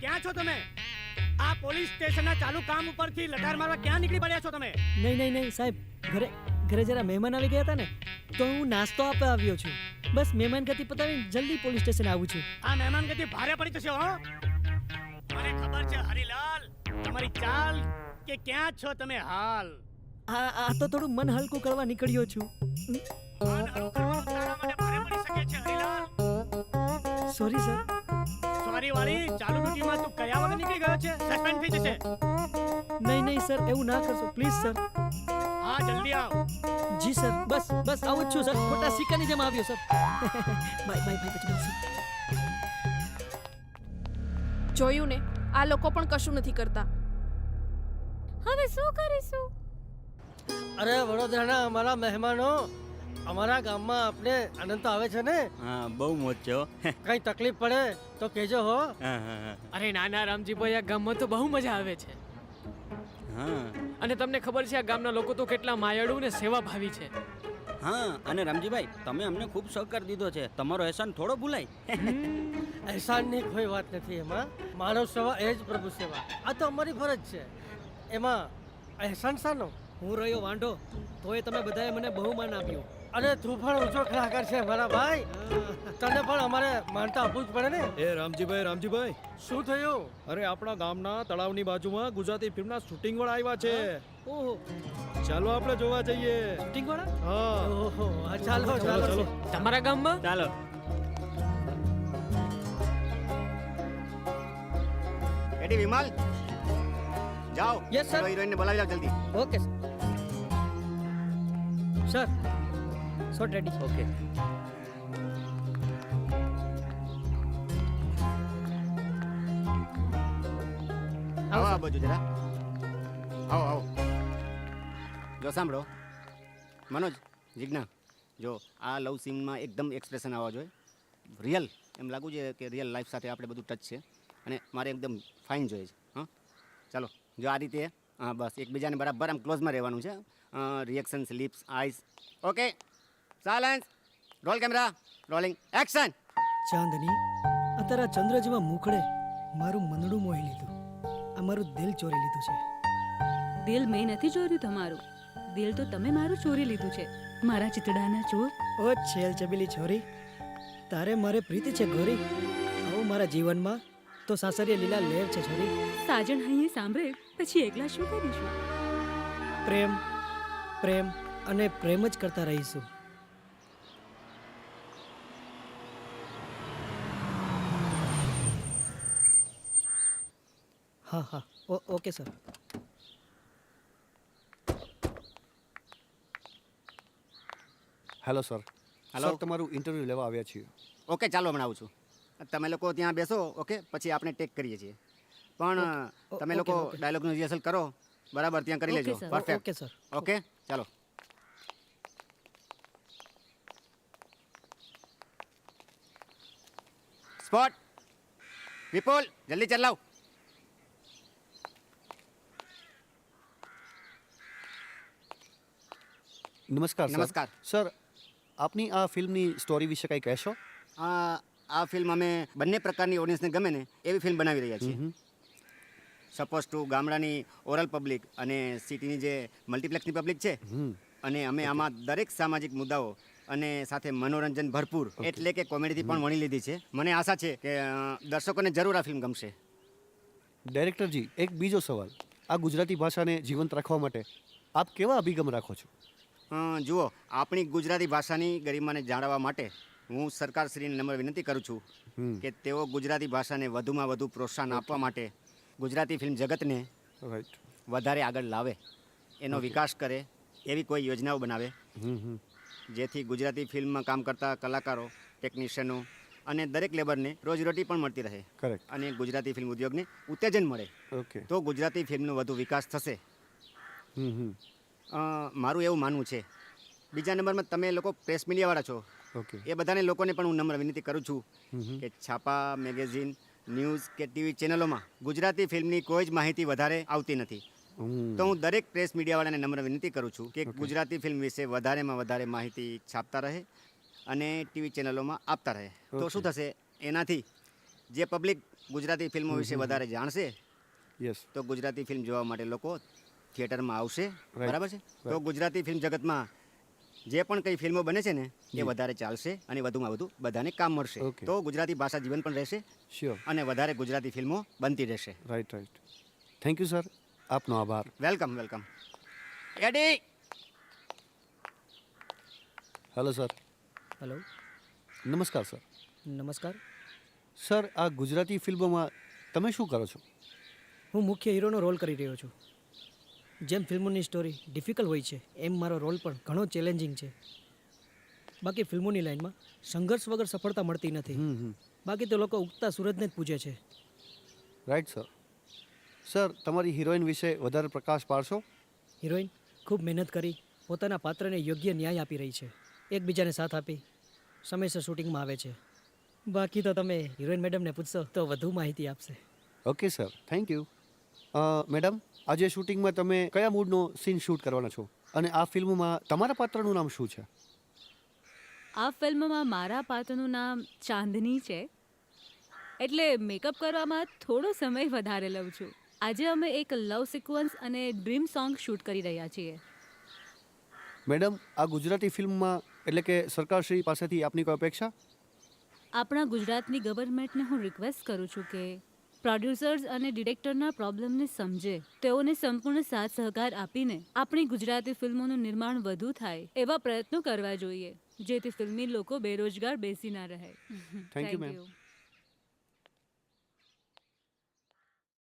ક્યાં છો તમે? આ પોલીસ સ્ટેશનના ચાલુ કામ ઉપરથી લટાર મારવા ક્યાં નીકળી પડ્યા છો તમે? નહીં નહીં નહીં સાહેબ. ઘરે ઘરે જરા મહેમાન આવી ગયા હતા ને તો હું નાસ્તો આપવા આવ્યો છું. બસ મહેમાન ગતિ પતાવીને જલ્દી પોલીસ સ્ટેશન આવું છું. આ મહેમાન ગતિ ભારે પડી જશે હો. મને ખબર છે હરિલાલ તમારી ચાલ કે ક્યાં છો તમે હાલ? આ આ તો થોડું મન હલકું કરવા નીકળ્યો છું. મન હળવું કરવાનું તારા ભારે પડી શકે છે હરિલાલ. Sorry sir. સોરી વાળી ચાલુ ડ્યુટીમાં તું કયા વગર નીકળી ગયો છે? સસ્પેન્ડ થઈ જશે. નહીં નહીં સર એવું ના કરશો. Please sir. હા જલ્દી આવ. જી સર. બસ બસ આવું જ છું સર. ખોટા સિક્કાની જેમ આવ્યો સર. બાય બાય બાય પછી જોયું ને? આ લોકો પણ કશું નથી કરતા. હવે શું કરીશું? અરે વડોદરાના અમારા મહેમાનો અમારા ગામમાં આપણે આનંદ તો આવે છે ને? હા બહુ મોજ છે હો. કઈ તકલીફ પડે તો કહેજો હો. હા હા હા. અરે નાના રામજીભાઈ આ ગામમાં તો બહુ મજા આવે છે. હા. અને તમને ખબર છે આ ગામના લોકો તો કેટલા માયાળુ ને સેવાભાવી છે. હા અને રામજીભાઈ તમે અમને ખૂબ સહકાર દીધો છે. તમારો એહસાન થોડો ભૂલાય. અહેસાનની કોઈ વાત નથી એમાં. માનવ સેવા એ જ પ્રભુ સેવા. આ તો અમારી ફરજ છે. એમાં અહેસાન શાનો? હું રહ્યો વાંઢો તોય તમે બધાએ મને બહુ માન આપ્યું. અરે તું પણ ઊંચો કલાકાર છે મારા ભાઈ. તને પણ અમારે માનતા આપવું જ પડે ને. એ રામજીભાઈ રામજીભાઈ. શું થયું? અરે આપણા ગામના તળાવની બાજુમાં ગુજરાતી ફિલ્મના શૂટિંગ વાળા આવ્યા છે. ઓહો. ચાલો આપણે જોવા જઈએ. શૂટિંગ વાળા હા. ઓહો ચાલો ચાલો ચાલો. તમારા ગામમાં? ચાલો. એડી વિમલ? જાઓ. યસ સર હીરો હિરોઈનને બોલાવી લાવ જલ્દી. Okay sir shot ready okay આવો આ બાજુ જરા આવો આવો જો સાંભળો. મનોજ જિજ્ઞા. જો આ લવ સીનમાં એકદમ એક્સપ્રેશન આવવા જોઈએ. રિયલ એમ લાગવું છે કે રિયલ લાઈફ સાથે આપણે બધું ટચ છે. અને મારે એકદમ ફાઇન જોઈએ છે. હા? ચાલો. જો આ રીતે હા બસ. એકબીજાને બરાબર આમ ક્લોઝમાં રહેવાનું છે. Reactions lips eyes okay silence roll camera rolling action Chandni અત્યારે આ ચંદ્ર જેવા મુખડે મારું મનડું મોહી લીધું. આ મારું દિલ ચોરી લીધું છે. દિલ મેં નથી ચોર્યું તમારું. દિલ તો તમે મારું ચોરી લીધું છે. મારા ચિતડાના ચોર. ઓ છેલ ચબીલી છોરી તારે મારે પ્રીતિ છે ગોરી આવું મારા જીવનમાં તો સાસરીએ લીલા લેર છે છોરી. સાજણ હૈયે સાંભળે પછી એકલા શું કરીશું? પ્રેમ પ્રેમ અને પ્રેમ જ કરતા રહીશું. હા હા. Okay sir. Hello sir hello તમારું ઇન્ટરવ્યૂ લેવા આવ્યા છીએ. ઓકે ચાલો હમણાં આવું છું. તમે લોકો ત્યાં બેસો ઓકે? પછી આપણે ટેક કરીએ છીએ. પણ તમે લોકો. ડાયલોગનું રિહર્સલ કરો. બરાબર ત્યાં કરી લેજો. Perfect okay sir. ઓકે? ચાલો. સ્પોટ વિપુલ જલ્દી ચલાવ. નમસ્કાર સર નમસ્કાર. સર આપની આ ફિલ્મની સ્ટોરી વિશે કંઈ કહેશો? આ આ ફિલ્મ અમે બંને પ્રકારની ઓડિયન્સને ગમે ને એવી ફિલ્મ બનાવી રહ્યા છીએ. સપોઝ ટુ ગામડાની ઓરલ પબ્લિક અને સિટીની જે મલ્ટીપ્લેક્સની પબ્લિક છે અને અમે આમાં દરેક સામાજિક મુદ્દાઓ અને સાથે મનોરંજન ભરપૂર એટલે કે કોમેડીથી પણ વણી લીધી છે. મને આશા છે કે અ, દર્શકોને જરૂર આ ફિલ્મ ગમશે. ડાયરેક્ટરજી એક બીજો સવાલ. આ ગુજરાતી ભાષાને જીવંત રાખવા માટે આપ કેવા અભિગમ રાખો છો? જુઓ આપણી ગુજરાતી ભાષાની ગરિમાને જાળવવા માટે હું સરકારશ્રીને નમ્ર વિનંતી કરું છું કે તેઓ ગુજરાતી ભાષાને વધુમાં વધુ પ્રોત્સાહન આપવા માટે ગુજરાતી ફિલ્મ જગતને વધારે આગળ લાવે એનો વિકાસ કરે એવી કોઈ યોજનાઓ બનાવે જેથી ગુજરાતી ફિલ્મમાં કામ કરતા કલાકારો ટેકનિશિયનો અને દરેક લેબરને રોજીરોટી પણ મળતી રહે અને ગુજરાતી ફિલ્મ ઉદ્યોગને ઉત્તેજન મળે. તો ગુજરાતી ફિલ્મનો વધુ વિકાસ થશે. હમ હમ. મારું એવું માનવું છે. બીજા નંબરમાં તમે લોકો પ્રેસ મીડિયાવાળા છો. ઓકે એ બધાને લોકોને પણ હું નમ્ર વિનંતી કરું છું કે છાપા મેગેઝિન ન્યૂઝ કે ટીવી ચેનલોમાં ગુજરાતી ફિલ્મની કોઈ જ માહિતી વધારે આવતી નથી. તો હું દરેક પ્રેસ મીડિયાવાળાને નમ્ર વિનંતી કરું છું કે ગુજરાતી ફિલ્મ વિશે વધારેમાં વધારે માહિતી છાપતા રહે અને ટીવી ચેનલોમાં આપતા રહે. તો શું થશે? એનાથી જે પબ્લિક ગુજરાતી ફિલ્મો વિશે વધારે જાણશે યસ તો ગુજરાતી ફિલ્મ જોવા માટે લોકો થિયેટરમાં આવશે બરાબર છે? તો ગુજરાતી ફિલ્મ જગતમાં જે પણ કંઈ ફિલ્મો બને છે ને એ વધારે ચાલશે અને વધુમાં વધુ બધાને કામ મળશે. તો ગુજરાતી ભાષા જીવન પણ રહેશે અને વધારે ગુજરાતી ફિલ્મો બનતી રહેશે. Right right thank you sir આપનો આભાર. Welcome welcome AD hello sir hello નમસ્કાર સર નમસ્કાર. સર આ ગુજરાતી ફિલ્મોમાં તમે શું કરો છો? હું મુખ્ય હીરોનો રોલ કરી રહ્યો છું. જેમ ફિલ્મોની સ્ટોરી ડિફિકલ્ટ હોય છે એમ મારો રોલ પણ ઘણો ચેલેન્જિંગ છે. બાકી ફિલ્મોની લાઈનમાં સંઘર્ષ વગર સફળતા મળતી નથી. બાકી તો લોકો ઉગતા સૂરજને જ પૂજે છે. રાઈટ સર સર તમારી હિરોઈન વિશે વધારે પ્રકાશ પાડશો? હિરોઈન ખૂબ મહેનત કરી પોતાના પાત્રને યોગ્ય ન્યાય આપી રહી છે. એકબીજાને સાથ આપી સમયસર શૂટિંગમાં આવે છે. બાકી તો તમે હિરોઈન મેડમને પૂછશો તો વધુ માહિતી આપશે. Okay sir thank you madam આજે શૂટિંગમાં તમે કયા મૂડનો સીન શૂટ કરવાના છો? અને આ ફિલ્મમાં તમારા પાત્રનું નામ શું છે? આ ફિલ્મમાં મારા પાત્રનું નામ ચાંદની છે. એટલે મેકઅપ કરવામાં થોડો સમય વધારે લઉં છું. આજે અમે એક લવ સિક્વન્સ અને ડ્રીમ સોંગ શૂટ કરી રહ્યા છીએ. મેડમ આ ગુજરાતી ફિલ્મમાં એટલે કે સરકારશ્રી પાસેથી આપની કોઈ અપેક્ષા? આપણા ગુજરાતની ગવર્મેન્ટને હું રિક્વેસ્ટ કરું છું કે પ્રોડ્યુસર્સ અને ડિરેક્ટરના પ્રોબ્લેમને સમજે. તેઓને સંપૂર્ણ સાથ સહકાર આપીને આપણી ગુજરાતી ફિલ્મોનું નિર્માણ વધુ થાય એવા પ્રયત્નો કરવા જોઈએ જેથી ફિલ્મી લોકો બેરોજગાર બેસી ના રહે થેન્ક you.